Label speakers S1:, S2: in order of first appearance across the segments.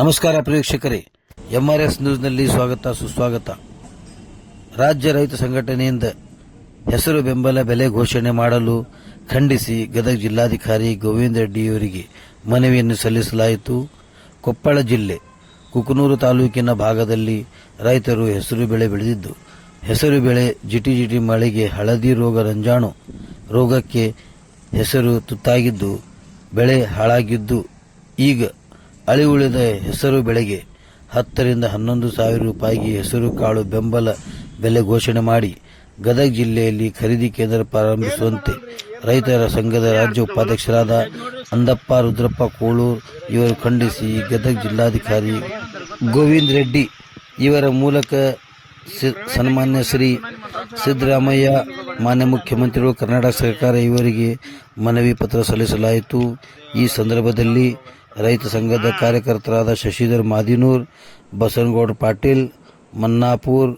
S1: ನಮಸ್ಕಾರ ಪ್ರೇಕ್ಷಕರೇ ಎಂಆರ್ಎಸ್ ನ್ಯೂಸ್ನಲ್ಲಿ ಸ್ವಾಗತ, ಸುಸ್ವಾಗತ. ರಾಜ್ಯ ರೈತ ಸಂಘಟನೆಯಿಂದ ಹೆಸರು ಬೆಂಬಲ ಬೆಲೆ ಘೋಷಣೆ ಮಾಡಲು ಖಂಡಿಸಿ ಗದಗ ಜಿಲ್ಲಾಧಿಕಾರಿ ಗೋವಿಂದ ರೆಡ್ಡಿಯವರಿಗೆ ಮನವಿಯನ್ನು ಸಲ್ಲಿಸಲಾಯಿತು. ಕೊಪ್ಪಳ ಜಿಲ್ಲೆ, ಕುಕನೂರು ತಾಲೂಕಿನ ಭಾಗದಲ್ಲಿ ರೈತರು ಹೆಸರು ಬೆಳೆ ಬೆಳೆದಿದ್ದು, ಹೆಸರು ಬೆಳೆ ಜಿಟಿ ಜಿಟಿ ಮಳೆಗೆ ಹಳದಿ ರೋಗ ರಂಜಾಣು ರೋಗಕ್ಕೆ ಹೆಸರು ತುತ್ತಾಗಿದ್ದು, ಬೆಳೆ ಹಾಳಾಗಿದ್ದು, ಈಗ ಅಳಿವುಳಿದ ಹೆಸರು ಬೆಳೆಗೆ ಹತ್ತರಿಂದ ಹನ್ನೊಂದು ಸಾವಿರ ರೂಪಾಯಿಗೆ ಹೆಸರು ಕಾಳು ಬೆಂಬಲ ಬೆಲೆ ಘೋಷಣೆ ಮಾಡಿ ಗದಗ ಜಿಲ್ಲೆಯಲ್ಲಿ ಖರೀದಿ ಕೇಂದ್ರ ಪ್ರಾರಂಭಿಸುವಂತೆ ರೈತರ ಸಂಘದ ರಾಜ್ಯ ಉಪಾಧ್ಯಕ್ಷರಾದ ಅಂದಪ್ಪ ರುದ್ರಪ್ಪ ಕೋಳೂರ್ ಇವರು ಖಂಡಿಸಿ ಗದಗ ಜಿಲ್ಲಾಧಿಕಾರಿ ಗೋವಿಂದ್ ರೆಡ್ಡಿ ಇವರ ಮೂಲಕ ಸನ್ಮಾನ್ಯ ಶ್ರೀ ಸಿದ್ದರಾಮಯ್ಯ, ಮಾನ್ಯ ಮುಖ್ಯಮಂತ್ರಿಗಳು, ಕರ್ನಾಟಕ ಸರ್ಕಾರ ಇವರಿಗೆ ಮನವಿ ಪತ್ರ ಸಲ್ಲಿಸಲಾಯಿತು. ಈ ಸಂದರ್ಭದಲ್ಲಿ ರೈತ ಸಂಘದ ಕಾರ್ಯಕರ್ತರಾದ ಶಶಿಧರ್ ಮಾದಿನೂರ್ ಬಸನಗೌಡ ಪಾಟೀಲ್ ಮನ್ನಾಪುರ್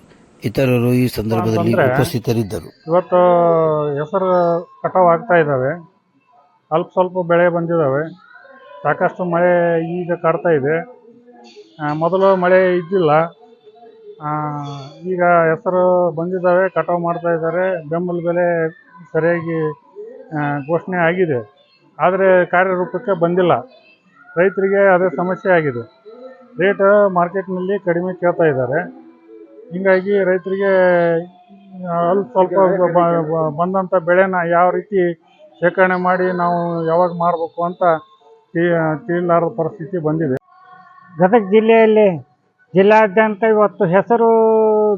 S1: ಇತರರು ಈ ಸಂದರ್ಭದಲ್ಲಿ ಉಪಸ್ಥಿತರಿದ್ದರು.
S2: ಇವತ್ತು ಹೆಸರು ಕಟಾವು ಆಗ್ತಾ ಇದ್ದಾವೆ. ಅಲ್ಪ ಸ್ವಲ್ಪ ಬೆಳೆ ಬಂದಿದ್ದಾವೆ. ಸಾಕಷ್ಟು ಮಳೆ ಈಗ ಕಾಡ್ತಾ ಇದೆ. ಮೊದಲು ಮಳೆ ಇದ್ದಿಲ್ಲ. ಈಗ ಹೆಸರು ಬಂದಿದ್ದಾವೆ ಕಟಾವು ಮಾಡ್ತಾ ಇದ್ದಾರೆ. ಬೆಂಬಲ ಬೆಲೆ ಸರಿಯಾಗಿ ಘೋಷಣೆ ಆಗಿದೆ. ಆದರೆ ಕಾರ್ಯರೂಪಕ್ಕೆ ಬಂದಿಲ್ಲ. ರೈತರಿಗೆ ಅದೇ ಸಮಸ್ಯೆ ಆಗಿದೆ. ರೇಟ್ ಮಾರ್ಕೆಟ್ನಲ್ಲಿ ಕಡಿಮೆ ಕೇಳ್ತಾ ಇದ್ದಾರೆ. ಹೀಗಾಗಿ ರೈತರಿಗೆ ಅಲ್ಪ ಸ್ವಲ್ಪ ಬಂದಂಥ ಬೆಳೆನ ಯಾವ ರೀತಿ ಶೇಖರಣೆ ಮಾಡಿ ನಾವು ಯಾವಾಗ ಮಾರಬೇಕು ಅಂತ ತಿಳಿಲಾರದ ಪರಿಸ್ಥಿತಿ ಬಂದಿದೆ.
S3: ಗದಗ ಜಿಲ್ಲೆಯಲ್ಲಿ ಜಿಲ್ಲಾದ್ಯಂತ ಇವತ್ತು ಹೆಸರು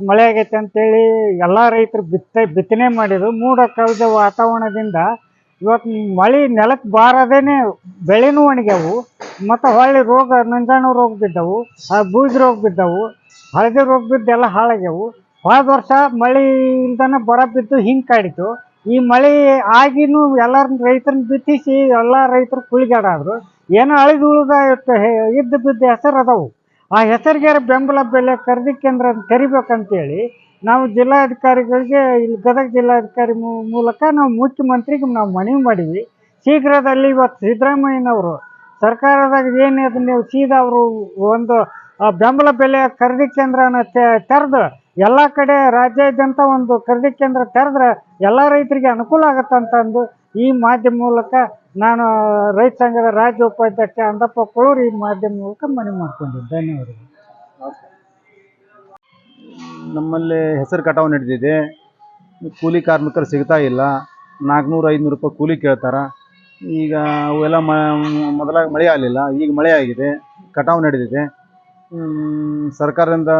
S3: ಮಳೆ ಆಗೈತೆ ಅಂತೇಳಿ ಎಲ್ಲ ರೈತರು ಬಿತ್ತ ಬಿತ್ತನೆ ಮಾಡಿದ್ರು. ಮೂಡ ಕವಿದ ವಾತಾವರಣದಿಂದ ಇವತ್ತು ಮಳೆ ನೆಲಕ್ಕೆ ಬಾರದೇನೆ ಬೆಳೆನೂ ಒಣಗ್ಯಾವು. ಮತ್ತು ಹೊಳ್ಳಿ ರೋಗ ನಂಜಾಣು ರೋಗ ಬಿದ್ದವು ಬೂಜ್ ರೋಗ ಬಿದ್ದವು, ಹಳದಿ ರೋಗ ಬಿದ್ದು ಎಲ್ಲ ಹಾಳಾಗ್ಯಾವು. ಹೋದ ವರ್ಷ ಮಳೆ ಇಲ್ದನ ಬರ ಬಿದ್ದು ಹಿಂಗೆ ಕಾಡಿತು. ಈ ಮಳೆ ಆಗಿನೂ ಎಲ್ಲರ ರೈತರನ್ನ ಬಿತ್ತಿಸಿ ಎಲ್ಲ ರೈತರು ಕುಳಿಗಾಡಾದ್ರು. ಏನೋ ಅಳಿದು ಉಳಿದ ಇದ್ದು ಬಿದ್ದ ಹೆಸರು ಅದಾವು. ಆ ಹೆಸರಿಗೆ ಬೆಂಬಲ ಬೆಲೆ ಖರೀದಿ ಕೇಂದ್ರ ತೆರಿಬೇಕಂತೇಳಿ ನಾವು ಜಿಲ್ಲಾಧಿಕಾರಿಗಳಿಗೆ, ಇಲ್ಲಿ ಗದಗ ಜಿಲ್ಲಾಧಿಕಾರಿ ಮೂಲಕ ನಾವು ಮುಖ್ಯಮಂತ್ರಿಗೆ ನಾವು ಮನವಿ ಮಾಡೀವಿ ಶೀಘ್ರದಲ್ಲಿ ಇವತ್ತು ಸಿದ್ದರಾಮಯ್ಯನವರು ಸರ್ಕಾರದಾಗ ಏನು ನೀವು ಸೀದಾ ಅವರು ಒಂದು ಬೆಂಬಲ ಬೆಲೆ ಖರೀದಿ ಕೇಂದ್ರನ ತೆರೆದು ಎಲ್ಲ ಕಡೆ ರಾಜ್ಯಾದ್ಯಂತ ಒಂದು ಖರೀದಿ ಕೇಂದ್ರ ತೆರೆದ್ರೆ ಎಲ್ಲ ರೈತರಿಗೆ ಅನುಕೂಲ ಆಗತ್ತಂತಂದು ಈ ಮಾಧ್ಯಮ ಮೂಲಕ ನಾನು ರೈತ ಸಂಘದ ರಾಜ್ಯ ಉಪಾಧ್ಯಕ್ಷ ಅಂದಪ್ಪ ಕೊಳೂರು ಈ ಮಾಧ್ಯಮ ಮೂಲಕ ಮನವಿ ಮಾಡ್ಕೊಂಡಿದ್ದೆ. ಧನ್ಯವಾದಗಳು.
S4: ನಮ್ಮಲ್ಲಿ ಹೆಸರು ಕಟಾವು ನಡೆದಿದೆ ಕೂಲಿ ಕಾರ್ಮಿಕರು ಸಿಗ್ತಾ ಇಲ್ಲ. ನಾಲ್ಕುನೂರು ಐದುನೂರು ರೂಪಾಯಿ ಕೂಲಿ ಕೇಳ್ತಾರೆ. ಈಗ ಅವೆಲ್ಲ ಮ ಮೊದಲಾಗಿ ಮಳೆ ಆಗಲಿಲ್ಲ ಈಗ ಮಳೆ ಆಗಿದೆ ಕಟಾವು ನಡೆದಿದೆ ಸರ್ಕಾರದಿಂದ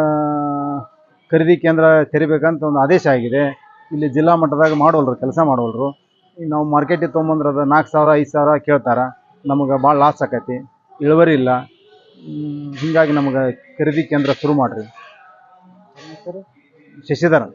S4: ಖರೀದಿ ಕೇಂದ್ರ ತೆರಿಬೇಕಂತ ಒಂದು ಆದೇಶ ಆಗಿದೆ. ಇಲ್ಲಿ ಜಿಲ್ಲಾ ಮಟ್ಟದಾಗ ಮಾಡೋಲ್ರು ಕೆಲಸ ಮಾಡೋಲ್ರು. ಈಗ ನಾವು ಮಾರ್ಕೆಟಿಗೆ ತೊಗೊಂಬಂದ್ರೆ ಅದು ನಾಲ್ಕು ಸಾವಿರ ಐದು ಸಾವಿರ ಕೇಳ್ತಾರೆ. ನಮಗೆ ಭಾಳ ಲಾಸ್ ಆಕೈತಿ. ಇಳುವರಿ ಇಲ್ಲ. ಹೀಗಾಗಿ ನಮಗೆ ಖರೀದಿ ಕೇಂದ್ರ ಶುರು ಮಾಡಿರಿ. ಶಶಿಧರನ್.